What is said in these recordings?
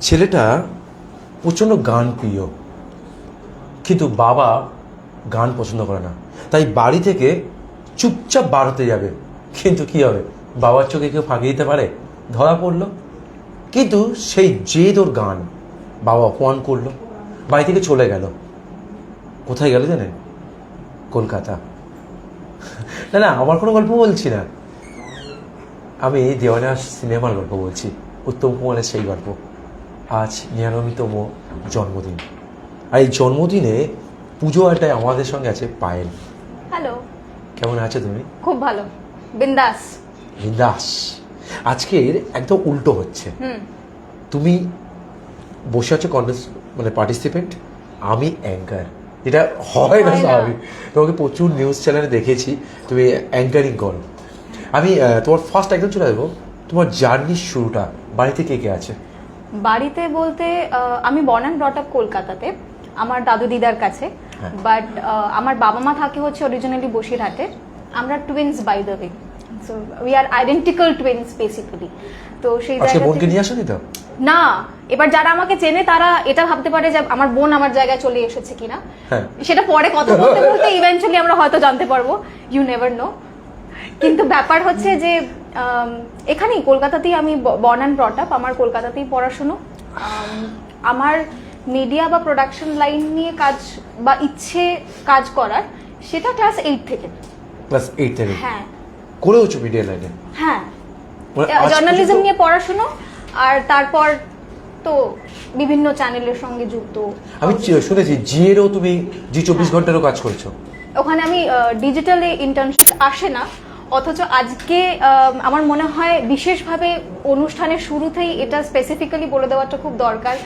ছেলেটা প্রচণ্ড গান প্রিয়। কিন্তু বাবা গান পছন্দ করে না। তাই বাড়ি থেকে চুপচাপ বার হতে যাবে। কিন্তু কি হবে? বাবার চোখে কেউ ফাঁকি দিতে পারে? ধরা পড়ল। কিন্তু সেই জেদ ওর গান। বাবা অপমান করল। বাড়ি থেকে চলে গেল। কোথায় গেল জানেন? কলকাতা। না না, আমার কোনো গল্প বলছি না। আমি দেওয়ানা সিনেমার গল্প বলছি। উত্তম কুমারের সেই গল্প। আজ নিরানব্বইতম জন্মদিন। আর এই জন্মদিনে পুজো আড্ডায় আমাদের সঙ্গে আছে পায়েল। হ্যালো কেমন আছো তুমি? খুব ভালো। বিন্দাস। বিন্দাস। আজকের একদম উল্টো হচ্ছে। তুমি বসে আছো কন্টেস্ট মানে পার্টিসিপেন্ট আমি অ্যাঙ্কার যেটা হয় না স্বাভাবিক। তোমাকে প্রচুর নিউজ চ্যানেলে দেখেছি তুমি অ্যাঙ্কারিং করো আমি তোমার ফার্স্ট একদম চলে যাব তোমার জার্নির শুরুটা বাড়িতে কে কে আছে? বাড়িতে বলতে আমি বর্ন অ্যান্ড ব্রট আপ কলকাতাতে আমার দাদু দিদার কাছে হ্যাঁ। বাট আমার বাবা মা থাকে হচ্ছে অরিজিনালি বসিরহাটের আমরা twins by the way so we are identical twins basically তো সেই আজকে জায়গা বোনকে নিয়ে আসনি তো না এবার যারা আমাকে চেনে তারা এটা ভাবতে পারে যে আমার বোন আমার জায়গায় চলে এসেছে কিনা হ্যাঁ। সেটা পরে কথা বলতে বলতে ইভেন্চুয়ালি আমরা হয়তো জানতে পারব ইউ নেভার নো কিন্তু ব্যাপার হচ্ছে যে এখানেই কলকাতাতেই আমি বর্ন অ্যান্ড ব্রট আপ আমার কলকাতাতেই পড়াশুনো। আমার মিডিয়া বা প্রোডাকশন লাইন নিয়ে কাজ বা ইচ্ছে কাজ করার সেটা ক্লাস এইট থেকে। ক্লাস এইট থেকে? হ্যাঁ। করেওছো মিডিয়া লাইনে হ্যাঁ। মানে জার্নালিজম নিয়ে পড়াশুনো আর তারপর তো বিভিন্ন চ্যানেলের সঙ্গে যুক্ত। আমি শুনেছি জিয়েরও তুমি জি চব্বিশ হ্যাঁ। ঘন্টারও কাজ করছ। ওখানে আমি ডিজিটালে ইন্টার্নশিপ আসে না অথচ আজকে আমার মনে হয় বিশেষভাবে অনুষ্ঠানের শুরুতেই এটা স্পেসিফিক্যালি বলে দেওয়াটা খুব দরকার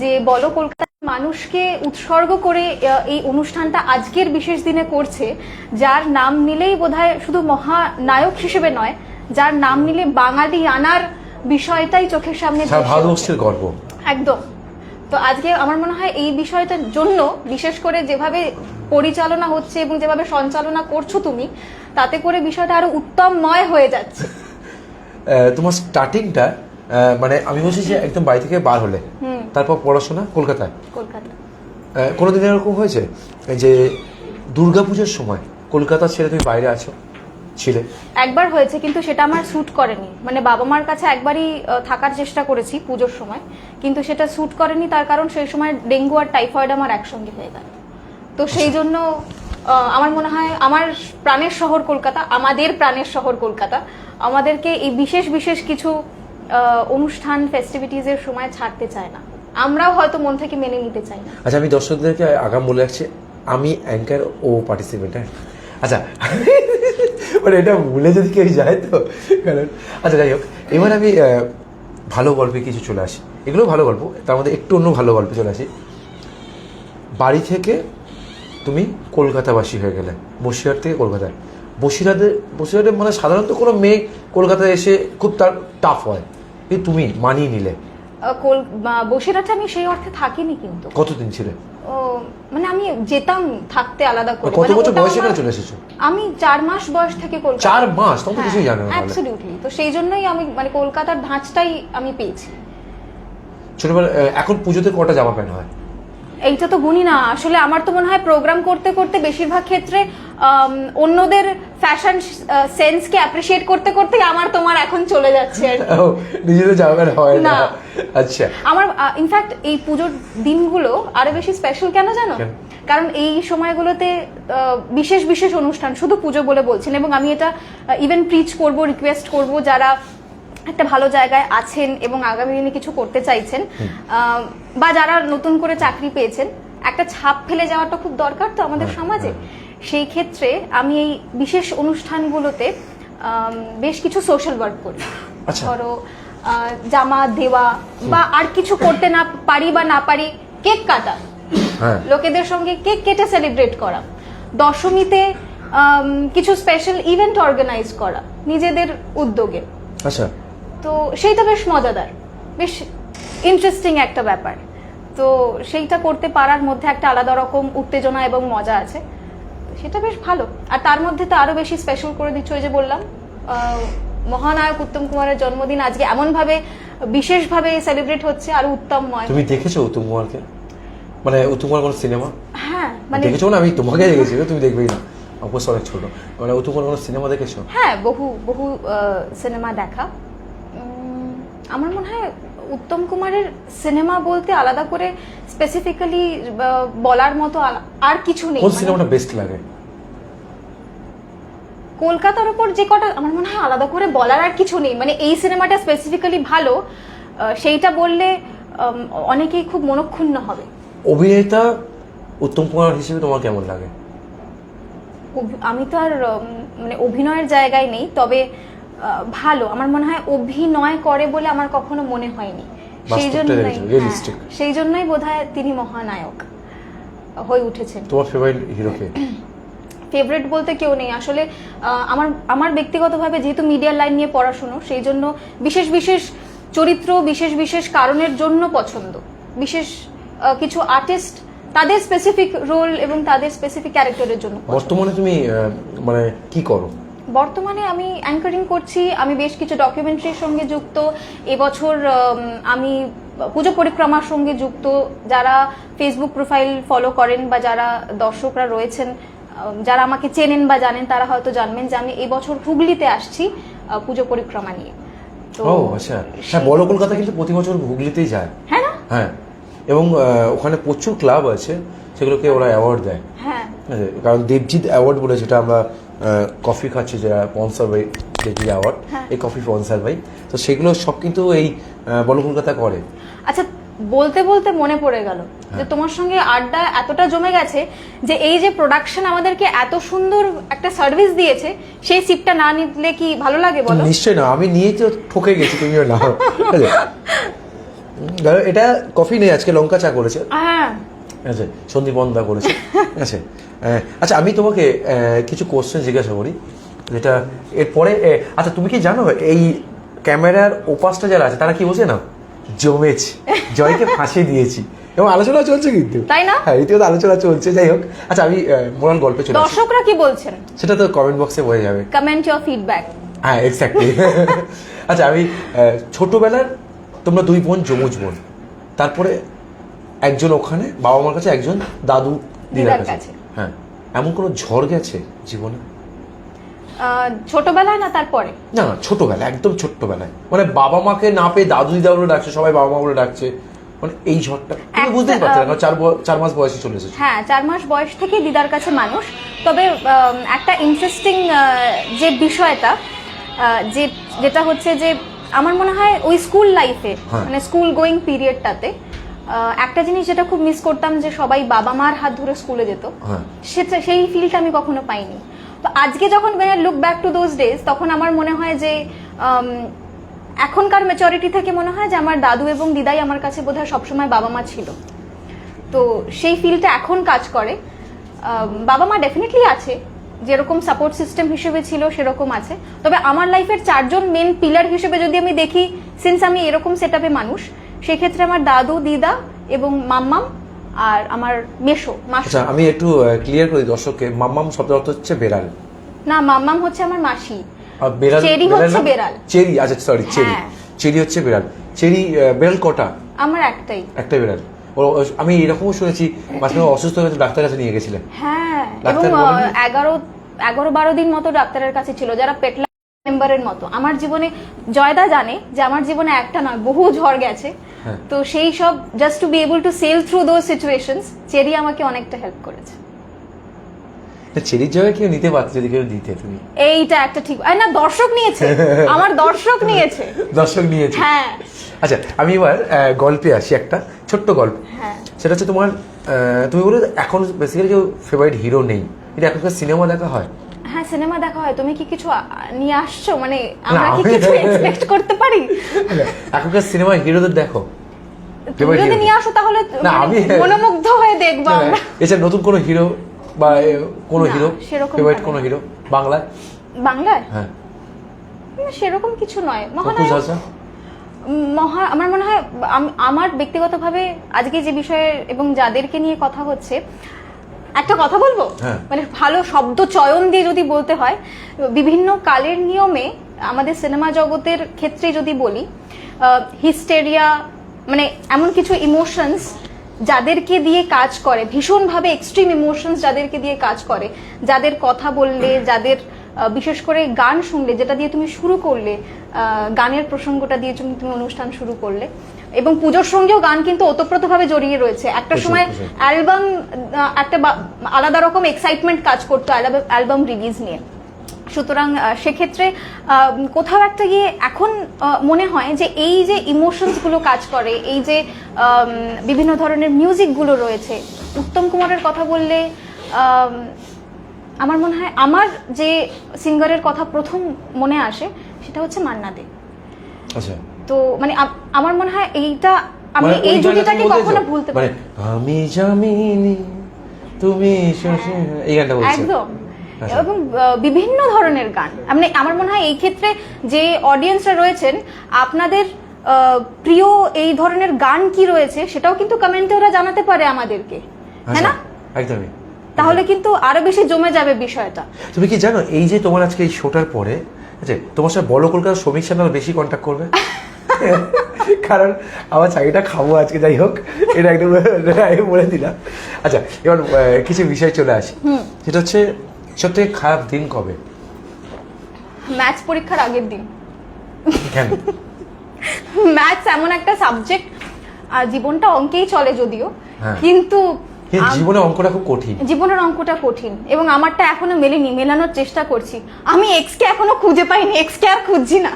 যে বলো কলকাতার মানুষকে উৎসর্গ করে এই অনুষ্ঠানটা আজকের বিশেষ দিনে করছে যার নাম নিলেই বোধহয় শুধু মহানায়ক হিসেবে নয় যার নাম নিলে বাঙালি আনার বিষয়টাই চোখের সামনে ভারতবর্ষের গর্ব। একদম। তো আজকে আমার মনে হয় এই বিষয়টার জন্য বিশেষ করে যেভাবে পরিচালনা হচ্ছে এবং যেভাবে সঞ্চালনা করছ তুমি তাতে করে বিষয়টা আরও উত্তমময় হয়ে যাচ্ছে। তোমার স্টার্টিংটা মানে আমি বলছি যে একদম বাড়ি থেকে বার হলে তারপর পড়াশোনা কলকাতায়। কলকাতা। কোনোদিন এরকম হয়েছে যে দুর্গাপুজোর সময় কলকাতা ছেড়ে তুমি বাইরে আছো? ছিলে। একবার হয়েছে কিন্তু সেটা আমার স্যুট করেনি। মানে বাবা মার কাছে একবারই থাকার চেষ্টা করেছি পুজোর সময় কিন্তু সেটা স্যুট করেনি তার কারণ সেই সময় ডেঙ্গু আর টাইফয়েড আমার একসঙ্গে হয়ে গেল। তো সেই জন্য আমার মনে হয় আমার প্রাণের শহর কলকাতা আমাদের প্রাণের শহর কলকাতা আমাদেরকে এই বিশেষ বিশেষ কিছু অনুষ্ঠান ফেস্টিভিটিজের সময় ছাড়তে চায় না। আমরাও হয়তো মন থেকে মেনে নিতে চাই না। আচ্ছা আমি দর্শকদেরকে আগাম বলে রাখছি আমি অ্যাঙ্কার ও পার্টিসিপেন্ট হ্যাঁ। আচ্ছা মানে এটা ভুলে যদি কেউ যায় তো, কারণ আচ্ছা যাই হোক, এবার আমি ভালো গল্পে কিছু চলে আসি। এগুলো ভালো গল্প, তার মধ্যে একটু অন্য ভালো গল্পে চলে আসি। বাড়ি থেকে তুমি কলকাতাবাসী হয়ে গেলে, বসিরহাট থেকে কলকাতায়। বসিরহাটে বসিরহাটে মানে সাধারণত কোনো মেয়ে কলকাতায় এসে খুব তার টাফ হয়। কিন্তু তুমি মানিয়ে নিলে। কল- বসিরহাটে আমি সেই অর্থে থাকিনি কিন্তু। কতদিন ছিলে? ও, মানে আমি যেতাম থাকতে আলাদা করে। কত মানে বছর বয়সে এখানে চলে এসেছ? আমি চার মাস বয়স থেকে কলকাতা চার মাস? তখন তো কিছুই জানো না অ্যাবসলিউটলি তো সেই জন্যই আমি মানে কলকাতার ধাঁচটাই আমি পেয়েছি। ছোটবেলা এখন পুজোতে কটা জামা প্যান্ট হয়? এইটা তো গুনি না। আসলে আমার তো মনে হয় প্রোগ্রাম করতে করতে বেশিরভাগ ক্ষেত্রে অন্যদের ফ্যাশন সেন্সকে অ্যাপ্রিশিয়েট করতে করতে আমার তোমার এখন চলে যাচ্ছে নিজেদের জামা হয় না। আচ্ছা। আমার ইনফ্যাক্ট এই পুজোর দিনগুলো আরও বেশি স্পেশাল কেন জানো? কারণ এই সময়গুলোতে বিশেষ বিশেষ অনুষ্ঠান শুধু পুজো বলে বলছেন এবং আমি এটা ইভেন প্রিচ করব রিকোয়েস্ট করব যারা একটা ভালো জায়গায় আছেন এবং আগামী দিনে কিছু করতে চাইছেন বা যারা নতুন করে চাকরি পেয়েছেন একটা ছাপ ফেলে যাওয়াটা খুব দরকার তো আমাদের হ্যাঁ, সমাজে। সেই ক্ষেত্রে আমি এই বিশেষ অনুষ্ঠানগুলোতে বেশ কিছু সোশ্যাল ওয়ার্ক করি। আচ্ছা। ধরো জামা দেওয়া বা আর কিছু করতে না পারি বা না পারি কেক কাটা। হ্যাঁ। লোকেদের সঙ্গে কেক কেটে সেলিব্রেট করা। দশমীতে কিছু স্পেশাল ইভেন্ট অর্গানাইজ করা নিজেদের উদ্যোগে। আচ্ছা। তো সেইটা বেশ মজাদার বেশ ইন্টারেস্টিং একটা ব্যাপার। তো সেইটা করতে পারার মধ্যে একটা আলাদা রকম উত্তেজনা এবং মজা আছে। সেটা বেশ ভালো। আর তার মধ্যে তো আরও বেশি স্পেশাল করে দিচ্ছ ওই যে বললাম মহানায়ক উত্তম কুমারের জন্মদিন আজকে এমনভাবে বিশেষভাবে সেলিব্রেট হচ্ছে আর উত্তমময়। তুমি দেখেছ উত্তম কুমারকে? মানে উত্তম কুমার কোনো সিনেমা হ্যাঁ মানে দেখেছ না? আমি তোমাকে দেখেছি তুমি দেখবেই না। অবশ্য অনেক ছোট। মানে উত্তম কুমার কোনো সিনেমা দেখেছ? হ্যাঁ বহু বহু সিনেমা দেখা। আমার মনে হয় উত্তম কুমারের সিনেমা বলতে আলাদা করে স্পেসিফিক্যালি বলার মতো আর কিছু নেই কোন মানে সিনেমাটা বেস্ট লাগে? কলকাতার ওপর যে কটা আমার মনে হয় আলাদা করে বলার আর কিছু নেই মানে এই সিনেমাটা স্পেসিফিক্যালি ভালো সেইটা বললে অনেকেই খুব মনক্ষুণ্ণ হবে। অভিনেতা উত্তম কুমার হিসেবে তোমার কেমন লাগে? আমি তো আর মানে অভিনয়ের জায়গায় নেই তবে ভালো। আমার মনে হয় অভিনয় করে বলে আমার কখনো মনে হয়নি। সেই জন্যই। হ্যাঁ, সেই জন্যই বোধহয় তিনি মহানায়ক হয়ে উঠেছেন। তোমার ফেভারিট হিরোকে ফেভারিট বলতে কেউ নেই। আসলে আমার আমার ব্যক্তিগতভাবে যেহেতু মিডিয়ার লাইন নিয়ে পড়াশুনো সেই জন্য বিশেষ বিশেষ চরিত্র বিশেষ বিশেষ কারণের জন্য পছন্দ। বিশেষ কিছু আর্টিস্ট তাদের স্পেসিফিক রোল এবং তাদের স্পেসিফিক ক্যারেক্টারের জন্য বর্তমানে তুমি মানে কি করো? বর্তমানে আমি অ্যাঙ্কারিং করছি আমি বেশ কিছু ডকুমেন্টারির সঙ্গে যুক্ত। এবছর আমি পুজো পরিক্রমার সঙ্গে যুক্ত। যারা ফেসবুক প্রোফাইল ফলো করেন বা যারা দর্শকরা রয়েছেন যারা আমাকে চেনেন বা জানেন তারা হয়তো জানবেন যে আমি এবছর হুগলিতে আসছি পুজো পরিক্রমা নিয়ে। তো ও আচ্ছা। হ্যাঁ বড় কলকাতা কিন্তু প্রতি বছর হুগলিতেই যায়। হ্যাঁ না? হ্যাঁ। এবং ওখানে প্রচুর ক্লাব আছে সেগুলোকে ওরা অ্যাওয়ার্ড দেয়। হ্যাঁ। কারণ দেবজিৎ অ্যাওয়ার্ড বলে যেটা আমরা কফি খাচ্ছি যেটা স্পন্সার বাই দেবজিৎ অ্যাওয়ার্ড। এই কফি স্পন্সার বাই তো সেগুলো সব কিন্তু এই বড় কলকাতা করে। আচ্ছা বলতে বলতে মনে পড়ে গেল হ্যাঁ। যে তোমার সঙ্গে আড্ডা এতটা জমে গেছে যে এই যে প্রোডাকশন আমাদেরকে এত সুন্দর একটা সার্ভিস দিয়েছে সেই সিপটা না নিলে কি ভালো লাগে বলো? নিশ্চয়ই না। আমি নিয়ে তো ঠকে গেছি তুমিও না ধরো, এটা কফি নেই আজকে লঙ্কা চা করেছে। হ্যাঁ। আচ্ছা সন্দীপ বন্দা করেছে। ঠিক আছে? আচ্ছা আমি তোমাকে কিছু কোশ্চেন জিজ্ঞাসা করি যেটা এরপরে আচ্ছা তুমি কি জানো এই ক্যামেরার ওপাশটা যারা আছে তারা কি বলছে না? জমেছে। জয়কে ফাঁসিয়ে দিয়েছি। এবং আলোচনা চলছে কিন্তু। তাই না? হ্যাঁ রীতিমতো আলোচনা চলছে। যাই হোক আচ্ছা আমি মোরাল গল্পে চলে দর্শকরা কি বলছেন? সেটা তো কমেন্ট বক্সে বোঝা যাবে। কমেন্ট ইউর ফিডব্যাক হ্যাঁ এক্স্যাক্টলি আচ্ছা আমি ছোটবেলার তোমরা দুই বোন যমুজ বোন। তারপরে একজন ওখানে বাবা মার কাছে একজন দাদু দিদার কাছে। হ্যাঁ এমন কোনো ঝড় গেছে জীবনে? ছোটবেলায় না তারপরে? না না ছোটবেলায় একদম ছোট্টবেলায়। মানে বাবা মাকে না পেয়ে দাদু দিদা বলে ডাকছে সবাই বাবা মা বলে ডাকছে। মানে এই ঝড়টা তুমি বুঝতেই পারছ না চার চার মাস বয়সে চলে এসেছে। হ্যাঁ চার মাস বয়স থেকে দিদার কাছে মানুষ। তবে একটা ইন্টারেস্টিং যে বিষয়টা যে যেটা হচ্ছে যে আমার মনে হয় ওই স্কুল লাইফে হ্যাঁ। মানে স্কুল গোয়িং পিরিয়ডটাতে একটা জিনিস যেটা খুব মিস করতাম যে সবাই বাবা মার হাত ধরে স্কুলে যেত। হ্যাঁ। সেটা সেই ফিলটা আমি কখনো পাইনি। তো আজকে যখন look back to those days তখন আমার মনে হয় যে এখনকার মেচরিটি থেকে মনে হয় যে আমার দাদু এবং দিদাই আমার কাছে বোধহয় সবসময় বাবা মা ছিল। তো সেই ফিলটা এখন কাজ করে। বাবা মা ডেফিনেটলি আছে। যেরকম সাপোর্ট সিস্টেম হিসেবে ছিল সেরকম আছে। তবে আমার লাইফের চারজন মেন পিলার হিসেবে যদি আমি দেখি সিন্স আমি এরকম সেট মানুষ সেক্ষেত্রে আমার দাদু দিদা এবং মাম্মাম আর আমার মেশো মাসি। আচ্ছা আমি একটু ক্লিয়ার করি দর্শককে। মাম্মাম শব্দ অর্থ হচ্ছে বেড়াল। না মাম্মাম হচ্ছে আমার মাসি। আর বেড়াল চেরি বেড়াল হচ্ছে না? বেড়াল। চেরি আচ্ছা সরি চেরি। হ্যাঁ। চেরি হচ্ছে বেড়াল। চেরি আহ, বেড়াল কটা? আমার একটাই। একটা বিড়াল। ও ও- আমি এরকমও শুনেছি মাঝে মাঝে অসুস্থ হয়ে ডাক্তার কাছে নিয়ে গেছিলেন। হ্যাঁ এবং ডাক্তার আহ, বলেনি? এগারো এগারো বারো দিন মতো ডাক্তারের কাছে ছিল যারা পেটলা মেম্বারের মতো। আমার জীবনে জয়দা জানে যে আমার জীবনে একটা নয় বহু ঝড় গেছে। তো সেই সব just to be able to sell through those situations cherry আমাকে অনেকটা হেল্প করেছে। চেরির জায়গায় কেউ নিতে পারতো যদি কেউ দিতে তুমি? এইটা একটা ঠিক আর না দর্শক নিয়েছে আমার দর্শক নিয়েছে। দর্শক নিয়েছে। হ্যাঁ। আচ্ছা আমি এবার গল্পে আসি একটা ছোট্ট গল্প। হ্যাঁ। সেটা হচ্ছে তোমার তুমি বলে এখন বেসিক্যালি কেউ ফেভারিট হিরো নেই। এটা এখনকার সিনেমা দেখা হয়। হ্যাঁ সিনেমা দেখা হয়। তুমি কি কিছু নিয়ে আসছো? মানে আমরা কি কিছু এক্সপেক্ট করতে পারি? এখনকার সিনেমা হিরোদের দেখো। তুমি যদি? নিয়ে আসো তাহলে মানে আমি- মনোমুগ্ধ হয়ে দেখব আমরা। এছাড়া নতুন কোনো হিরো বা কোনো হিরো সেরকম ফেভারিট কোনো হিরো বাংলায়? বাংলায়? হ্যাঁ। না, সেরকম কিছু নয়। মহানায়ক মহা আমার মনে হয় আম- আমার ব্যক্তিগতভাবে আজকে যে বিষয়ে এবং যাদেরকে নিয়ে কথা হচ্ছে একটা কথা বলব হ্যাঁ। মানে ভালো শব্দ চয়ন দিয়ে যদি বলতে হয় বিভিন্ন কালের নিয়মে আমাদের সিনেমা জগতের ক্ষেত্রে যদি বলি হিস্টেরিয়া মানে এমন কিছু ইমোশনস যাদেরকে দিয়ে কাজ করে ভীষণভাবে এক্সট্রিম ইমোশনস যাদেরকে দিয়ে কাজ করে যাদের কথা বললে যাদের বিশেষ করে গান শুনলে যেটা দিয়ে তুমি শুরু করলে গানের প্রসঙ্গটা দিয়ে তুমি তুমি অনুষ্ঠান শুরু করলে। এবং পুজোর সঙ্গেও গান কিন্তু ওতপ্রোতভাবে জড়িয়ে রয়েছে। একটা সময় অ্যালবাম একটা আলাদা রকম এক্সাইটমেন্ট কাজ করতো অ্যালবাম রিলিজ নিয়ে। সুতরাং সেক্ষেত্রে কোথাও একটা গিয়ে এখন মনে হয় যে এই যে ইমোশনসগুলো কাজ করে এই যে বিভিন্ন ধরনের মিউজিকগুলো রয়েছে উত্তম কুমারের কথা বললে আমার মনে হয় আমার যে সিঙ্গারের কথা প্রথম মনে আসে সেটা হচ্ছে মান্না দে। আচ্ছা। তো মানে আমার মনে হয় এইটা আমি মানে এই জুটিটাকে কখনো ভুলতে মানে পারি আমি জামিনি তুমি শশী- এই গানটা বলছো। একদম। আচ্ছা। এবং বিভিন্ন ধরনের গান। মানে আমার মনে হয় এই ক্ষেত্রে যে অডিয়েন্সরা রয়েছেন আপনাদের প্রিয় এই ধরনের গান কি রয়েছে সেটাও কিন্তু কমেন্টে ওরা জানাতে পারে আমাদেরকে। হ্যাঁ আচ্ছা না? একদমই। তাহলে কিন্তু আরও বেশি জমে যাবে বিষয়টা। তুমি কি জানো এই যে তোমার আজকে এই শোটার পরে আচ্ছা তোমার সাথে বলো কলকাতার শ্রমিক চ্যানেল বেশি কন্ট্যাক্ট করবে? কারণ আমার চাকরিটা খাব আজকে যাই হোক। এটা একদম আমি বলে দিলাম। আচ্ছা এবার কিছু বিষয় চলে আসি। সেটা হচ্ছে সব থেকে খারাপ দিন কবে? ম্যাথস পরীক্ষার আগের দিন। কেন? ম্যাথস এমন একটা সাবজেক্ট আর জীবনটা অঙ্কেই চলে যদিও। হ্যাঁ। কিন্তু জীবনে অঙ্কটা খুব কঠিন। জীবনের অঙ্কটা কঠিন এবং আমারটা এখনও মেলেনি মেলানোর চেষ্টা করছি। আমি এক্স কে এখনও খুঁজে পাইনি এক্স কে আর খুঁজছি না।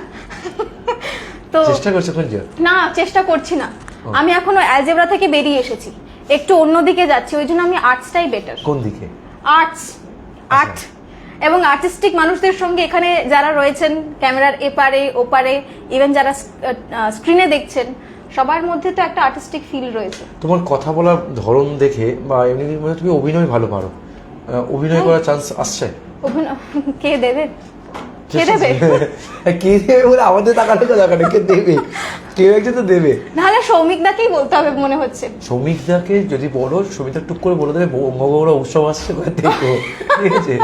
তো চেষ্টা করছ খুঁজছো না চেষ্টা করছি না। আমি এখনও অ্যালজেব্রা থেকে বেরিয়ে এসেছি। একটু অন্যদিকে যাচ্ছি ওই জন্য আমি আর্টসটাই বেটার কোন দিকে? আর্টস আর্ট এবং আর্টিস্টিক মানুষদের সঙ্গে এখানে যারা রয়েছেন ক্যামেরার এপারে ওপারে ইভেন যারা স্ক্রিনে দেখছেন সবার মধ্যে তো একটা আর্টিস্টিক ফিল রয়েছে। তোমার কথা বলার ধরন দেখে বা এমনি মানে তুমি অভিনয় ভালো পারো। অভিনয় করার চান্স আসছে? অভিনয় কে দেবে? কে দেবে? কে দেবে বলে আমাদের টাকাটা তো দরকার কে দেবে? কেউ একজন তো দেবে। নাহলে সৌমিকদাকেই বলতে হবে মনে হচ্ছে। যদি বলো টুক করে বলে দেবে উৎসব আসছে দেখো। ঠিক আছে?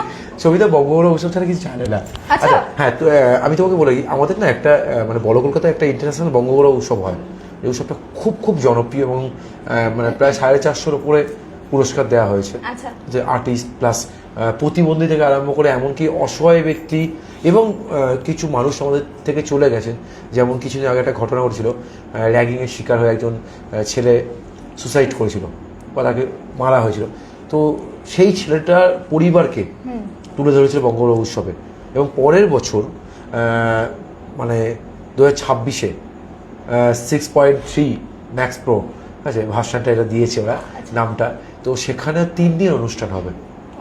উৎসব ছাড়া কিছু জানে না। আচ্ছা। আচ্ছা হ্যাঁ তো আমি তোমাকে বলি আমাদের না একটা মানে বড় কলকাতায় একটা ইন্টারন্যাশনাল বঙ্গগৌড় উৎসব হয়। এই উৎসবটা খুব খুব জনপ্রিয় এবং মানে প্রায় সাড়ে চারশোর উপরে পুরস্কার দেওয়া হয়েছে। আচ্ছা। যে আর্টিস্ট প্লাস প্রতিবন্ধী থেকে আরম্ভ করে এমনকি অসহায় ব্যক্তি এবং কিছু মানুষ আমাদের থেকে চলে গেছেন। যেমন কিছুদিন আগে একটা ঘটনা ঘটেছিল র্যাগিংয়ের শিকার হয়ে একজন ছেলে সুসাইড করেছিল বা তাকে মারা হয়েছিল। তো সেই ছেলেটার পরিবারকে তুলে ধরেছিল বঙ্গবন্ধু উৎসবে এবং পরের বছর মানে দু হাজার ছাব্বিশে six point three max pro আছে? ভার্সানটা এটা দিয়েছে ওরা নামটা। তো সেখানে তিন দিন অনুষ্ঠান হবে।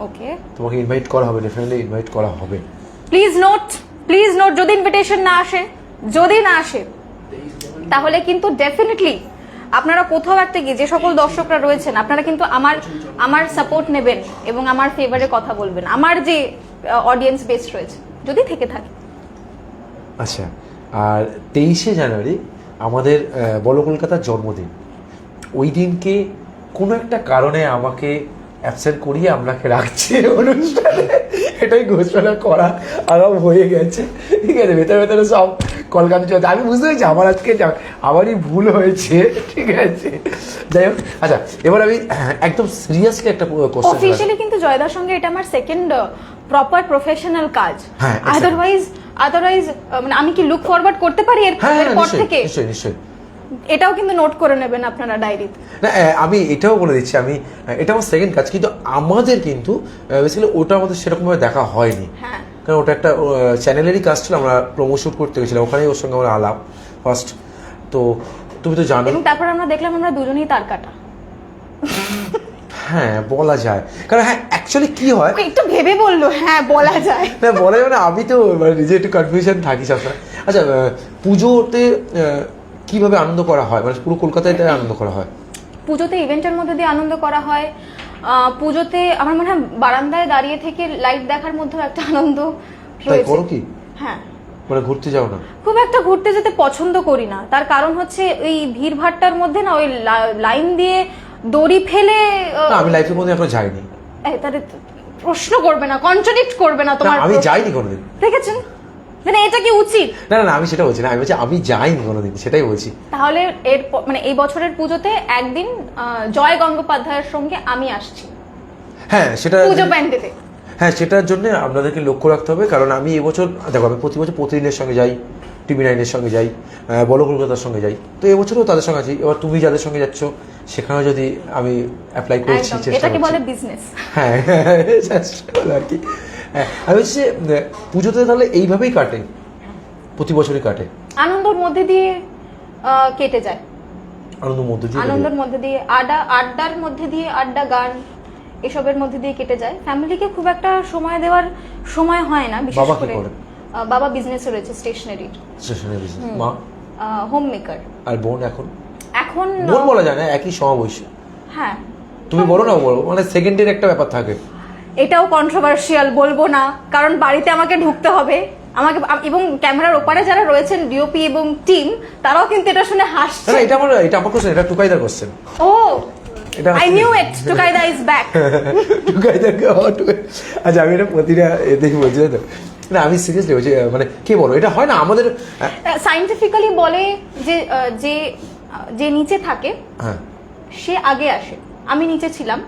ওকে তোমাকে ইনভাইট করা হবে ডেফিনেটলি ইনভাইট করা হবে। প্লিজ নোট প্লিজ নোট যদি ইনভিটেশন না আসে যদি না আসে তাহলে কিন্তু ডেফিনেটলি আপনারা কোথাও একটা গিয়ে যে সকল দর্শকরা রয়েছেন আপনারা কিন্তু আমার আমার সাপোর্ট নেবেন এবং আমার ফেভারে কথা বলবেন। আমার যে অডিয়েন্স বেস রয়েছে যদি থেকে থাকে। আচ্ছা আর তেইশে জানুয়ারি আমাদের বলো কলকাতার জন্মদিন। ওই দিনকে কোনো একটা কারণে আমাকে অ্যাবসেন্ট করিয়ে আপনাকে রাখছে অনুষ্ঠানে। এটাই ঘোষণা করা আগাম হয়ে গেছে। ঠিক আছে ভেতরে ভেতরে সব কলকাতা চলছে আমি বুঝতে পেরেছি আমার আজকে আমারই ভুল হয়েছে। ঠিক আছে। যাই হোক আচ্ছা এবার আমি একদম সিরিয়াসলি একটা কোশ্চেন অফিসিয়ালি কিন্তু জয়দার সঙ্গে এটা আমার সেকেন্ড প্রপার প্রফেশনাল কাজ। হ্যাঁ, আদারওয়াইজ আদারওয়াইজ মানে আমি কি লুক ফরওয়ার্ড করতে পারি এর হ্যাঁ হ্যাঁ এরপর থেকে? নিশ্চয়ই নিশ্চয়ই। এটাও কিন্তু নোট করে নেবেন আপনারা ডায়েরিতে না আমি এটাও বলে দিচ্ছি আমি এটা আমার সেকেন্ড কাজ কিন্তু আমাদের কিন্তু বেসিক্যালি ওটা আমাদের সেরকমভাবে দেখা হয়নি। হ্যাঁ। কারণ ওটা একটা চ্যানেলেরই কাজ ছিল আমরা প্রমো শুট করতে গেছিলাম ওখানেই ওর সঙ্গে আমরা আলাপ ফার্স্ট তো তুমি তো জানো। এবং তারপর আমরা দেখলাম আমরা দুজনেই তার কাটা। হ্যাঁ বলা যায়। কারণ হ্যাঁ অ্যাকচুয়ালি কি হয়? একটু ভেবে বলল হ্যাঁ বলা যায়। না বলা যায় না আমি তো মানে নিজে একটু কনফিউশন থাকি সবসময়। আচ্ছা পুজোতে কীভাবে আনন্দ করা হয়? মানে পুরো কলকাতায় এটা আনন্দ করা হয়? পুজোতে ইভেন্টের মধ্যে দিয়ে আনন্দ করা হয়। পুজোতে আমার মনে হয় বারান্দায় দাঁড়িয়ে থেকে লাইট দেখার মধ্যেও একটা আনন্দ তাই করো কি? হ্যাঁ। মানে ঘুরতে যাও না? খুব একটা ঘুরতে যেতে পছন্দ করি না। তার কারণ হচ্ছে ওই ভিড় ভাট্টার মধ্যে না ওই লাইন দিয়ে দড়ি ফেলে আমি লাইফের মধ্যে এখনও যাইনি। তাহলে প্রশ্ন করবে না কন্ট্রাডিক্ট করবে না না, তোমার আমি যাইনি কোনোদিন। দেখেছেন? মানে এটা কি উচিত না না আমি সেটা বলছি না আমি বলছি আমি যাইনি কোনোদিন সেটাই বলছি তাহলে এর মানে এই বছরের পুজোতে একদিন জয় গঙ্গোপাধ্যায়ের সঙ্গে আমি আসছি হ্যাঁ সেটা পুজো প্যান্ডেলে হ্যাঁ সেটার জন্য আপনাদেরকে লক্ষ্য রাখতে হবে কারণ আমি এবছর দেখো আমি প্রতি বছর প্রতিদিনের সঙ্গে যাই টিভি নাইনের সঙ্গে যাই বড় কলকাতার সঙ্গে যাই তো এবছরও তাদের সঙ্গে আছি এবার তুমি যাদের সঙ্গে যাচ্ছ সেখানেও যদি আমি অ্যাপ্লাই করছি চেষ্টা করছি বলে বিজনেস হ্যাঁ আর কি হ্যাঁ আমি হচ্ছে পুজোতে তাহলে এইভাবেই কাটে প্রতি বছরই কাটে। আনন্দর মধ্যে দিয়ে কেটে যায়। আনন্দ মধ্য দিয়ে আনন্দের মধ্যে দিয়ে আড্ডা আড্ডার মধ্যে দিয়ে আড্ডা গান এসবের মধ্যে দিয়ে কেটে যায়। ফ্যামিলিকে খুব একটা সময় দেওয়ার সময় হয় না বিশেষ করে করে? বাবা বিজনেসে রয়েছে স্টেশনারির স্টেশনের বিজনেস মা? হোম মেকার আর বোন এখন? এখন বোন বলা যায় না একই সমবয়সী। হ্যাঁ। তুমি বলো না বলো। মানে সেকেন্ডের একটা ব্যাপার থাকে। এটাও কন্ট্রোভার্সিয়াল বলব না। কারণ বাড়িতে আমাকে ঢুকতে হবে। আমাকে এবং ক্যামেরার ওপারে যারা রয়েছেন ডিওপি এবং টিম তারাও কিন্তু এটা শুনে হাসছে। এটা আমার এটা আমার কোশ্চেন এটা টুকাইদার কোশ্চেন ও এটা I knew it Tukaida is back টুকাইদাকে আচ্ছা আমি এটা প্রতিটা এতেই বলছি তো? না আমি সিরিয়াসলি বলছি মানে কে বলো? এটা হয় না আমাদের সাইন্টিফিক্যালি বলে যে যে যে নিচে থাকে হ্যাঁ। সে আগে আসে। আমি নিচে ছিলাম।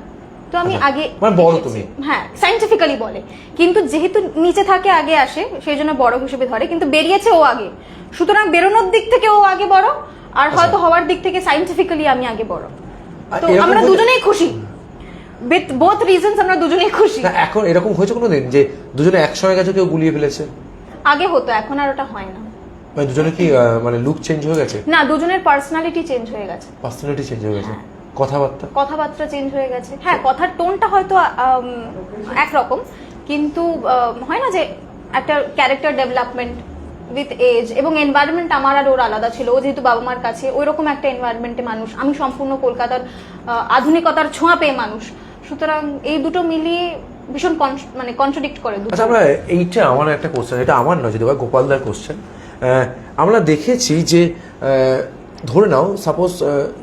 তো আমি আচ্ছা, আগে মানে বড় তুমি। হ্যাঁ সাইন্টিফিক্যালি বলে। কিন্তু যেহেতু নিচে থাকে আগে আসে সেই জন্য বড় হিসেবে ধরে। কিন্তু বেরিয়েছে ও আগে। সুতরাং বেরোনোর দিক থেকে ও আগে বড় আর হয়তো হওয়ার দিক থেকে সাইন্টিফিক্যালি আমি আগে বড়। তো আমরা দুজনেই খুশি। উইথ বোথ রিজনস আমরা দুজনেই খুশি। এখন এরকম হয়েছে কোনোদিন যে দুজনে একসঙ্গে গেছে কেউ গুলিয়ে ফেলেছে? আগে হতো এখন আর ওটা হয় না। মানে দুজনে কি মানে লুক চেঞ্জ হয়ে গেছে? না দুজনের পার্সোনালিটি চেঞ্জ হয়ে গেছে। পার্সোনালিটি চেঞ্জ হয়ে গেছে। কথাবার্তা? কথাবার্তা চেঞ্জ হয়ে গেছে। হ্যাঁ কথার টোনটা হয়তো একরকম কিন্তু হয় না যে একটা ক্যারেক্টার ডেভেলপমেন্ট উইথ এজ এবং এনভায়রনমেন্ট আমার আর ওর আলাদা ছিল। ও যেহেতু বাবা মার কাছে ওই রকম একটা এনভায়রনমেন্টে মানুষ আমি সম্পূর্ণ কলকাতার আধুনিকতার ছোঁয়া পেয়ে মানুষ। সুতরাং এই দুটো মিলিয়ে ভীষণ মানে কন্ট্রাডিক্ট করে আচ্ছা আমরা এইটা আমার একটা কোশ্চেন এটা আমার নয় যদি গোপালদার কোশ্চেন আমরা দেখেছি যে ধরে নাও সাপোজ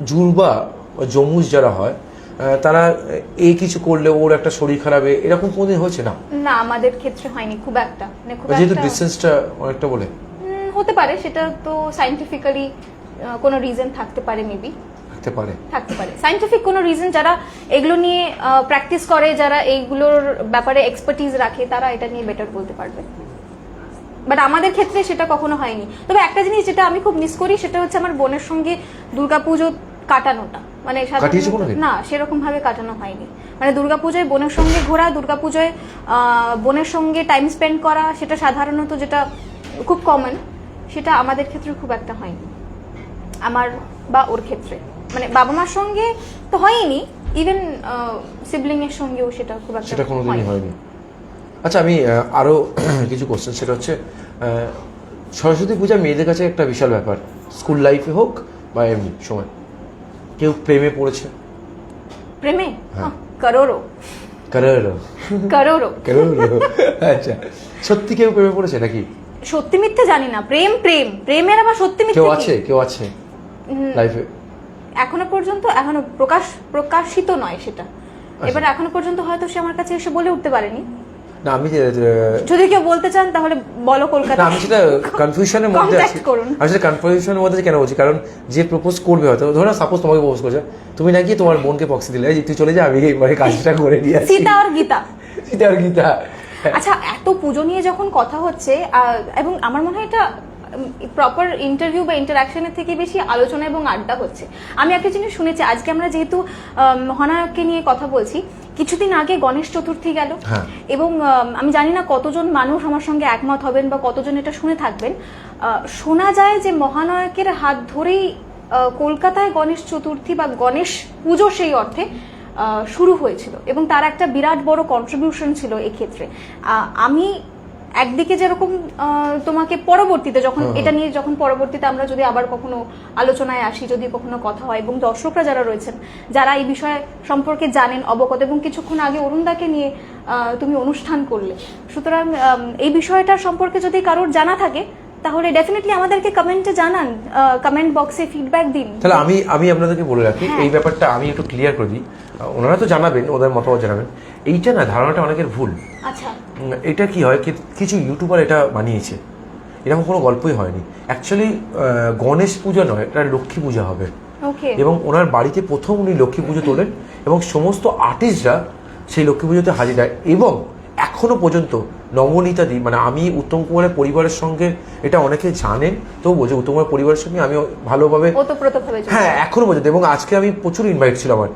জুরবা জমুজ যারা হয় তারা এই কিছু করলে ওর একটা শরীর খারাপে এরকম কোনোদিন হয়েছে না? না আমাদের ক্ষেত্রে হয়নি খুব একটা। মানে খুব যেহেতু ডিস্টেন্সটা অনেকটা বলে। হতে পারে সেটা তো সাইন্টিফিক্যালি কোনো রিজন থাকতে পারে মেবি থাকতে পারে। থাকতে পারে। সাইন্টিফিক কোনো রিজন যারা এগুলো নিয়ে প্র্যাকটিস করে যারা এইগুলোর ব্যাপারে এক্সপার্টিজ রাখে তারা এটা নিয়ে বেটার বলতে পারবে। বাট আমাদের ক্ষেত্রে সেটা কখনো হয়নি। তবে একটা জিনিস যেটা আমি খুব মিস করি সেটা হচ্ছে আমার বোনের সঙ্গে দুর্গাপুজো কাটানোটা। মানে না সেরকম ভাবে কাটানো হয়নি। মানে দুর্গাপুজোয় বোনের সঙ্গে ঘোরা দুর্গাপুজোয় বোনের সঙ্গে টাইম স্পেন্ড করা সেটা সাধারণত যেটা খুব কমন সেটা আমাদের ক্ষেত্রে খুব একটা হয়নি। আমার বা ওর ক্ষেত্রে। মানে বাবা মার সঙ্গে তো হয়নি ইভেন সিবলিং এর সঙ্গেও সেটা খুব একটা সেটা কোনোদিনই হয়নি। আচ্ছা আমি আহ, আরও কিছু কোশ্চেন সেটা হচ্ছে সরস্বতী পূজা মেয়েদের কাছে একটা বিশাল ব্যাপার। স্কুল লাইফে হোক বা এমনি সময়। কেউ প্রেমে পড়েছে? প্রেমে? হ্যাঁ। করোরো কারোর কারোর আচ্ছা। সত্যি কেউ প্রেমে পড়েছে নাকি? সত্যি মিথ্যে জানি না। প্রেম প্রেম। প্রেমের আবার সত্যি কেউ মিথ্যে আছে? কেউ আছে? লাইফে? এখনও পর্যন্ত এখনও প্রকাশ প্রকাশিত নয় সেটা। আচ্ছা। এবার এখনও পর্যন্ত হয়তো সে আমার কাছে এসে বলে উঠতে পারেনি। না আমি যদি কেউ বলতে চান তাহলে বলো কলকাতা আমি সেটা কনফিউশনের মধ্যে আছি। করুন। আমি সেটা কনফিউশনের মধ্যে কেন বলছি? কারণ যে প্রপোজ করবে হয়তো ধরো সাপোজ তোমাকে প্রপোজ করছে তুমি নাকি তোমার বোনকে বক্সি দিলে যে তুই চলে যা আমি এইবারে কাজটা করে নিয়ে সীতা আর গীতা। সীতা আর গীতা। আচ্ছা এত পুজো নিয়ে যখন কথা হচ্ছে এবং আমার মনে হয় এটা প্রপার ইন্টারভিউ বা ইন্টারাকশনের থেকে বেশি আলোচনা এবং আড্ডা হচ্ছে। আমি একটা জিনিস শুনেছি আজকে আমরা যেহেতু মহানায়ককে নিয়ে কথা বলছি কিছুদিন আগে গণেশ চতুর্থী গেল। হ্যাঁ। এবং আমি জানি না কতজন মানুষ আমার সঙ্গে একমত হবেন বা কতজন এটা শুনে থাকবেন। শোনা যায় যে মহানায়কের হাত ধরেই কলকাতায় গণেশ চতুর্থী বা গণেশ পুজো সেই অর্থে শুরু হয়েছিল। এবং তার একটা বিরাট বড় কন্ট্রিবিউশন ছিল এক্ষেত্রে। আমি একদিকে যেরকম তোমাকে পরবর্তীতে যখন হুম হুম। এটা নিয়ে যখন পরবর্তীতে আমরা যদি আবার কখনো আলোচনায় আসি যদি কখনো কথা হয় এবং দর্শকরা যারা রয়েছেন যারা এই বিষয়ে সম্পর্কে জানেন অবগত এবং কিছুক্ষণ আগে অরুণদাকে নিয়ে তুমি অনুষ্ঠান করলে। সুতরাং এই বিষয়টার সম্পর্কে যদি কারোর জানা থাকে তাহলে ডেফিনেটলি আমাদেরকে কমেন্টে জানান। কমেন্ট বক্সে ফিডব্যাক দিন। তাহলে আমি আমি আপনাদেরকে বলে রাখি হ্যাঁ। এই ব্যাপারটা আমি একটু ক্লিয়ার করে দিই। ওনারা তো জানাবেন ওদের মতামত জানাবেন। এইটা না ধারণাটা অনেকের ভুল। আচ্ছা। এটা কি হয় কি- কিছু ইউটিউবার এটা বানিয়েছে। এরকম কোনো গল্পই হয়নি। অ্যাকচুয়ালি গণেশ পূজা নয় এটা লক্ষ্মী পূজা হবে। এবং ওনার বাড়িতে প্রথম উনি লক্ষ্মী পুজো তোলেন এবং সমস্ত আর্টিস্টরা সেই লক্ষ্মী পুজোতে হাজির হয় এবং এখনও পর্যন্ত নবনীতাদি মানে আমি উত্তম কুমারের পরিবারের সঙ্গে এটা অনেকে জানেন তো বোঝে উত্তম কুমারের পরিবারের সঙ্গে আমি ভালোভাবে। হ্যাঁ এখনও পর্যন্ত। এবং আজকে আমি প্রচুর ইনভাইট ছিল আমার।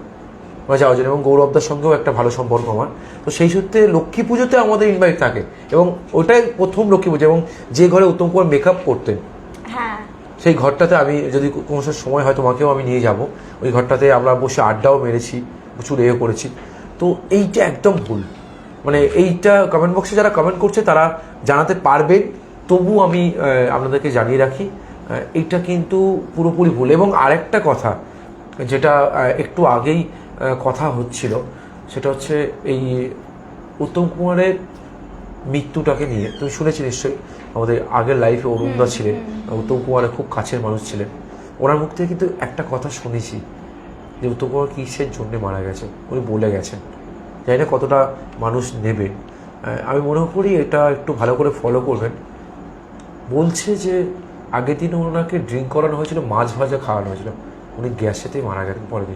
আমার যাওয়ার জন্য। এবং গৌরবদার সঙ্গেও একটা ভালো সম্পর্ক আমার। তো সেই সূত্রে লক্ষ্মী পুজোতে আমাদের ইনভাইট থাকে। এবং ওটাই প্রথম লক্ষ্মী পুজো। এবং যে ঘরে উত্তম কুমার মেকআপ করতেন হ্যাঁ। সেই ঘরটাতে আমি যদি কোনো সময় হয় তোমাকেও আমি নিয়ে যাব। ওই ঘরটাতে আমরা বসে আড্ডাও মেরেছি প্রচুর এও করেছি। তো এইটা একদম ভুল। মানে এইটা কমেন্ট বক্সে যারা কমেন্ট করছে তারা জানাতে পারবে। তবু আমি আপনাদেরকে জানিয়ে রাখি এইটা কিন্তু পুরোপুরি ভুল। এবং আরেকটা কথা যেটা একটু আগেই কথা হচ্ছিল সেটা হচ্ছে এই উত্তম কুমারের মৃত্যুটাকে নিয়ে। তুমি শুনেছি নিশ্চয়ই আমাদের আগের লাইফে অরুণদা ছিলেন উত্তম কুমারের খুব কাছের মানুষ ছিলেন। ওনার মুখ থেকে কিন্তু একটা কথা শুনেছি যে উত্তম কুমার কিসের জন্যে মারা গেছে উনি বলে গেছেন। জানি না কতটা মানুষ নেবে। আমি মনে করি এটা একটু ভালো করে ফলো করবেন। বলছে যে আগের দিন ওনাকে ড্রিঙ্ক করানো হয়েছিল মাছ ভাজা খাওয়ানো হয়েছিল। উনি গ্যাসেতেই মারা গেলেন পরের দিন।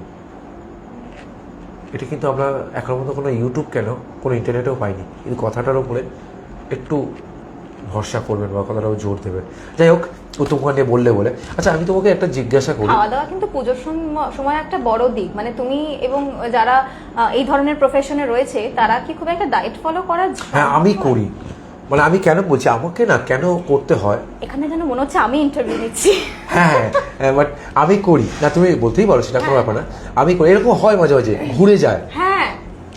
এটা কিন্তু আমরা এখনও পর্যন্ত কোনো ইউটিউব কেন কোনো ইন্টারনেটেও পাইনি। কিন্তু কথাটার উপরে একটু ভরসা করবেন বা কথাটাও জোর দেবেন। যাই হোক উত্তম কুমার নিয়ে বললে বলে। আচ্ছা আমি তোমাকে একটা জিজ্ঞাসা করি। খাওয়া দাওয়া কিন্তু পুজোর সময় একটা বড় দিক। মানে তুমি এবং যারা এই ধরনের প্রফেশনে রয়েছে তারা কি খুব একটা ডায়েট ফলো করা? হ্যাঁ আমি করি। মানে আমি কেন বলছি আমাকে না কেন করতে হয়? এখানে যেন মনে হচ্ছে আমি ইন্টারভিউ নিচ্ছি। হ্যাঁ হ্যাঁ বাট আমি করি। না তুমি বলতেই পারো সেটা কোনো ব্যাপার না। আমি করি। এরকম হয় মাঝে মাঝে ঘুরে যায়। হ্যাঁ।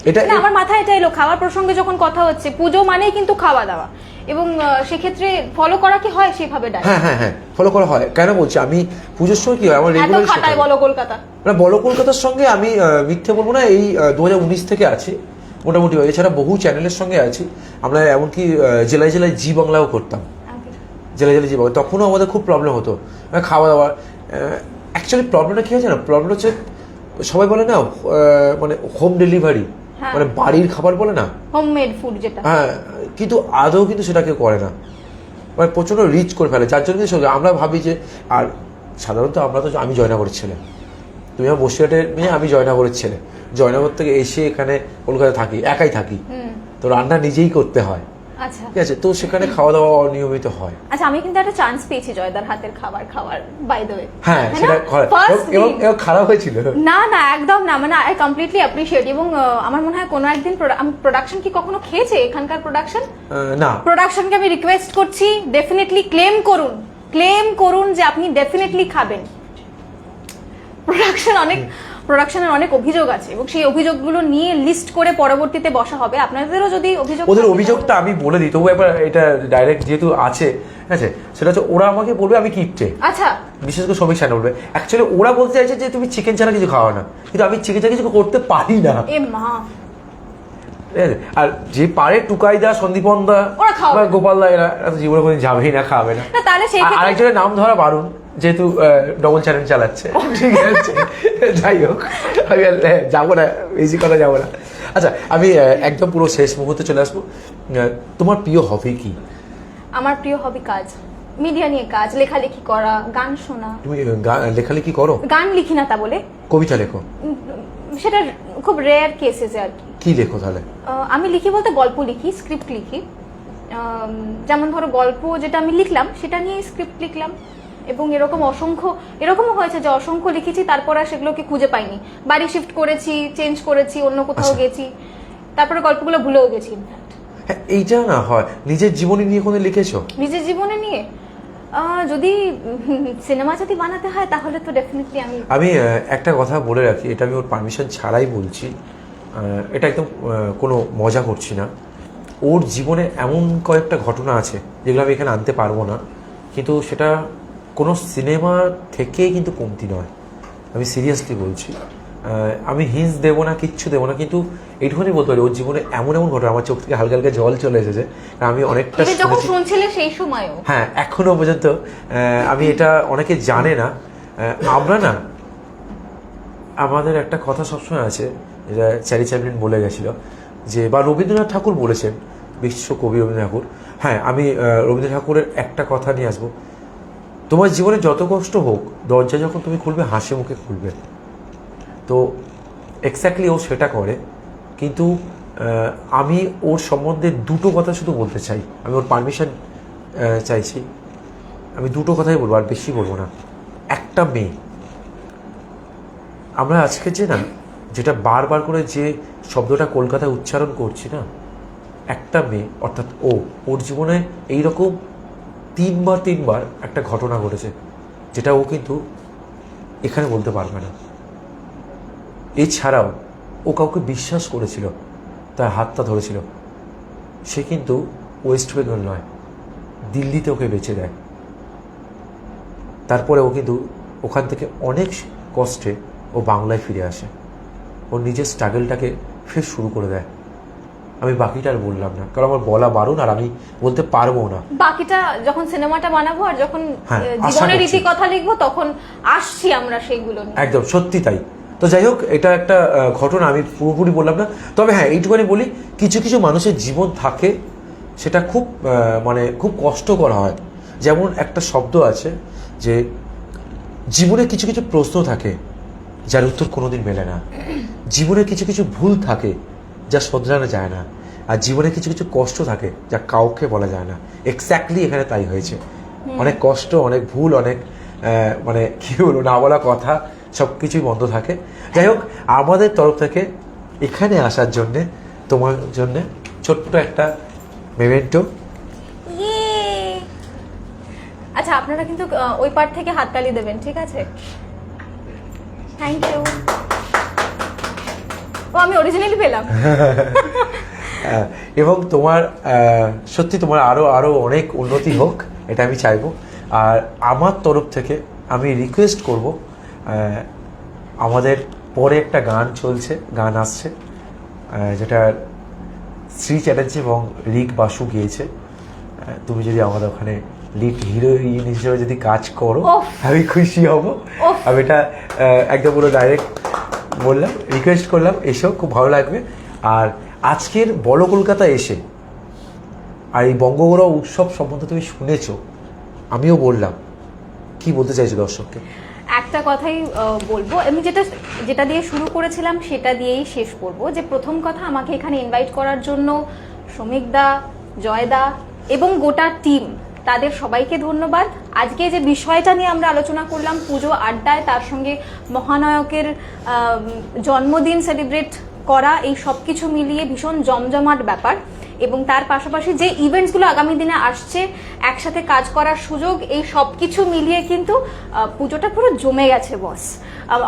এটা না আমার মাথায় এটা এলো খাওয়ার প্রসঙ্গে যখন কথা হচ্ছে পুজো মানেই কিন্তু খাওয়া দাওয়া। এবং সেক্ষেত্রে ফলো করা কি হয় সেভাবে ডায়েট হ্যাঁ হ্যাঁ হ্যাঁ ফলো করা হয়। কেন বলছি? আমি পুজোর সময় কি হয়? আমার রেগুলার খাটায় বলো কলকাতা। না বড় কলকাতার সঙ্গে আমি মিথ্যে বলব না এই দু হাজার উনিশ থেকে আছি। মোটামুটি এছাড়া বহু চ্যানেলের সঙ্গে আছি। আমরা এমনকি জেলায় জেলায় জি বাংলাও করতাম। জেলায় জেলায় জি বাংলা। তখনও আমাদের খুব প্রবলেম হতো। খাওয়া দাওয়া। অ্যাকচুয়ালি প্রবলেমটা কী হয়েছে না? প্রবলেম হচ্ছে সবাই বলে না মানে হোম ডেলিভারি হ্যাঁ। মানে বাড়ির খাবার বলে না? হোমমেড ফুড যেটা। হ্যাঁ কিন্তু আদৌ কিন্তু সেটা কেউ করে না। মানে প্রচণ্ড রিচ করে ফেলে। যার জন্য আমরা ভাবি যে আর সাধারণত আমরা তো আমি জয়নগরের ছেলে। তুমি আমার বসিরহাটের মেয়ে আমি জয়নগরের ছেলে। জয়নগর থেকে এসে এখানে কলকাতায় থাকি একাই থাকি। তো রান্না নিজেই করতে হয়। আচ্ছা। ঠিক আছে? তো সেখানে খাওয়া দাওয়া অনিয়মিত হয়। আচ্ছা আমি কিন্তু একটা চান্স পেয়েছি জয়দার হাতের খাবার খাওয়ার বাই দ্য ওয়ে হ্যাঁ সেটা। এবং খারাপ হয়েছিল। না না একদম না। মানে আই কমপ্লিটলি অ্যাপ্রিশিয়েট এবং আমার মনে হয় কোনো একদিন আমি প্রোডাকশন কি কখনো খেয়েছে এখানকার প্রোডাকশন না। প্রোডাকশনকে আমি রিকোয়েস্ট করছি ডেফিনেটলি ক্লেম করুন। ক্লেম করুন যে আপনি ডেফিনেটলি খাবেন। প্রোডাকশন অনেক প্রোডাকশনের অনেক অভিযোগ আছে এবং সেই অভিযোগগুলো নিয়ে লিস্ট করে পরবর্তীতে বসা হবে। আপনাদেরও যদি অভিযোগ ওদের অভিযোগটা আমি বলে দিই তবু একবার এটা ডাইরেক্ট যেহেতু আছে ঠিক আছে? সেটা হচ্ছে ওরা আমাকে বলবে আমি কিপটে। আচ্ছা। বিশেষ করে শ্রমিক সানা বলবে। অ্যাকচুয়ালি ওরা বলতে চাইছে যে তুমি চিকেন ছাড়া কিছু খাওয়া না। কিন্তু আমি চিকেন ছাড়া কিছু করতে পারি না। এ মা। আর যে পারে টুকাই দা সন্দীপন দা। বা গোপাল দা এরা জীবনে কোনোদিন যাবেই না খাবে না। না তাহলে সেই আরেকজনের নাম ধরা বারণ। যেহেতু ডবল চ্যানেল চালাচ্ছে। ঠিক আছে। যাই হোক আমি যাব না বেশি কথা যাব না। আচ্ছা আমি একদম পুরো শেষ মুহূর্তে চলে আসব। তোমার প্রিয় হবি কি? আমার প্রিয় হবি কাজ। মিডিয়া নিয়ে কাজ লেখালেখি করা গান শোনা। তুমি লেখালেখি করো? গান লিখি না তা বলে। কবিতা লেখো? সেটা খুব রেয়ার কেসেসে আর কি। কি লেখো তাহলে? আমি লিখি বলতে গল্প লিখি স্ক্রিপ্ট লিখি। যেমন ধরো গল্প যেটা আমি লিখলাম সেটা নিয়ে স্ক্রিপ্ট লিখলাম। এবং এরকম অসংখ্য এরকমও হয়েছে যে অসংখ্য লিখেছি তারপর আর সেগুলোকে খুঁজে পাইনি। বাড়ি শিফট করেছি চেঞ্জ করেছি অন্য কোথাও আচ্ছা। গেছি তারপরে গল্পগুলো ভুলেও গেছি ইনফ্যাক্ট হ্যাঁ এইটা না হয় নিজের জীবনী নিয়ে কোনো লিখেছো? নিজের জীবনে নিয়ে? যদি সিনেমা যদি বানাতে হয় তাহলে তো ডেফিনেটলি আমি আমি একটা কথা বলে রাখি এটা আমি ওর পারমিশন ছাড়াই বলছি। এটা একদম কোনো মজা করছি না। ওর জীবনে এমন কয়েকটা ঘটনা আছে যেগুলো আমি এখানে আনতে পারব না। কিন্তু সেটা কোনো সিনেমা থেকেই কিন্তু কমতি নয়। আমি সিরিয়াসলি বলছি। আমি হিন্স দেবো না কিচ্ছু দেবো না কিন্তু এইটুখানি বলতে পারি ওর জীবনে এমন এমন ঘটনা আমার চোখ থেকে হালকা হালকা জল চলে এসেছে আমি অনেকটা যখন শুনছিলে সেই সময়ও। হ্যাঁ এখনও পর্যন্ত আমি এটা অনেকে জানে না। আমরা না আমাদের একটা কথা সবসময় আছে যেটা চ্যারি চ্যাপলিন বলে গেছিল যে বা রবীন্দ্রনাথ ঠাকুর বলেছেন বিশ্বকবি রবীন্দ্র ঠাকুর। হ্যাঁ আমি আহ, রবীন্দ্র ঠাকুরের একটা কথা নিয়ে আসব। তোমার জীবনে যত কষ্ট হোক, দরজা যখন তুমি খুলবে, হাসি মুখে খুলবে। তো এক্স্যাক্টলি ও সেটা করে। কিন্তু আমি ওর সম্বন্ধে দুটো কথা শুধু বলতে চাই। আমি ওর পারমিশন চাইছি। আমি দুটো কথাই বলব, আর বেশি বলব না। একটা মেয়ে। আমরা আজকে যে না, যেটা বারবার করে যে শব্দটা কলকাতায় উচ্চারণ করছি না, একটা মেয়ে, অর্থাৎ ও, ওর জীবনে এইরকম তিনবার তিনবার একটা ঘটনা ঘটেছে, যেটা ও কিন্তু এখানে বলতে পারবে না। এছাড়াও ও কাউকে বিশ্বাস করেছিল, তার হাতটা ধরেছিল। সে কিন্তু ওয়েস্ট বেঙ্গল নয়, দিল্লিতে ওকে বেঁচে দেয়। তারপরে ও কিন্তু ওখান থেকে অনেক কষ্টে ও বাংলায় ফিরে আসে। ও নিজের স্ট্রাগলটাকে ফের শুরু করে দেয়। আমি বাকিটা আর বললাম না। কারণ আমার বলা বারণ আর আমি বলতে পারব না। বাকিটা যখন সিনেমাটা বানাবো আর যখন হ্যাঁ, জীবনের রীতি কথা লিখব তখন আসছি আমরা সেইগুলো একদম সত্যি তাই। তো যাই হোক এটা একটা ঘটনা আমি পুরোপুরি বললাম না। তবে হ্যাঁ এইটুখানি বলি কিছু কিছু মানুষের জীবন থাকে সেটা খুব মানে খুব কষ্টকর হয়। যেমন একটা শব্দ আছে যে জীবনে কিছু কিছু প্রশ্ন থাকে যার উত্তর কোনোদিন মেলে না। জীবনে কিছু কিছু ভুল থাকে যা শোধরানো যায় না। আর জীবনে কিছু কিছু কষ্ট থাকে যা কাউকে বলা যায় না। এক্স্যাক্টলি এখানে তাই হয়েছে। অনেক কষ্ট অনেক ভুল অনেক মানে কি বলব না বলা কথা সব কিছুই বন্ধ থাকে। যাই হোক আমাদের তরফ থেকে এখানে আসার জন্যে তোমার জন্যে ছোট্ট একটা মেমেন্টো ইয়ে! আচ্ছা আপনারা কিন্তু ওই পার থেকে হাততালি দেবেন ঠিক আছে? থ্যাংক ইউ ও আমি অরিজিনালি পেলাম। এবং তোমার সত্যি তোমার আরও আরও অনেক উন্নতি হোক এটা আমি চাইব। আর আমার তরফ থেকে আমি রিকোয়েস্ট করব আমাদের পরে একটা গান চলছে গান আসছে যেটা শ্রী চ্যাটার্জি এবং রিক বাসু গিয়েছে। তুমি যদি আমাদের ওখানে লিড হিরোইন হিসেবে যদি কাজ করো আমি খুশি হব। আমি এটা একদম পুরো ডাইরেক্ট বললাম রিকোয়েস্ট করলাম এসেও খুব ভালো লাগবে। আর আজকের বড় কলকাতা এসে, আর এই বঙ্গগৌরব উৎসব সম্বন্ধে তুমি শুনেছ, আমিও বললাম। কি বলতে চাইছো দর্শককে? একটা কথাই বলব, আমি যেটা যেটা দিয়ে শুরু করেছিলাম সেটা দিয়েই শেষ করব, যে প্রথম কথা আমাকে এখানে ইনভাইট করার জন্য শ্রমিক দা জয়দা এবং গোটা টিম তাদের সবাইকে ধন্যবাদ। আজকে যে বিষয়টা নিয়ে আমরা আলোচনা করলাম, পুজো আড্ডায় তার সঙ্গে মহানায়কের জন্মদিন সেলিব্রেট করা, এই সব কিছু মিলিয়ে ভীষণ জমজমাট ব্যাপার। এবং তার পাশাপাশি যে ইভেন্টসগুলো আগামী দিনে আসছে, একসাথে কাজ করার সুযোগ, এই সব কিছু মিলিয়ে কিন্তু পুজোটা পুরো জমে গেছে বস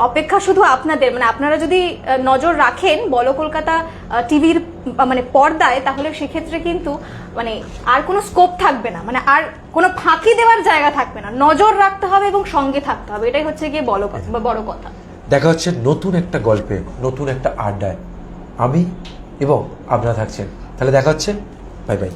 অপেক্ষা শুধু আপনাদের মানে আপনারা যদি নজর রাখেন বলো কলকাতা টিভির মানে পর্দায়, তাহলে সেক্ষেত্রে কিন্তু মানে আর কোনো স্কোপ থাকবে না মানে আর কোনো ফাঁকি দেওয়ার জায়গা থাকবে না। নজর রাখতে হবে এবং সঙ্গে থাকতে হবে, এটাই হচ্ছে গিয়ে বলো বড় কথা। দেখা হচ্ছে নতুন একটা গল্পে, নতুন একটা আড্ডায়। আমি এবং আপনারা থাকছেন তাহলে দেখা হচ্ছে। Bye bye.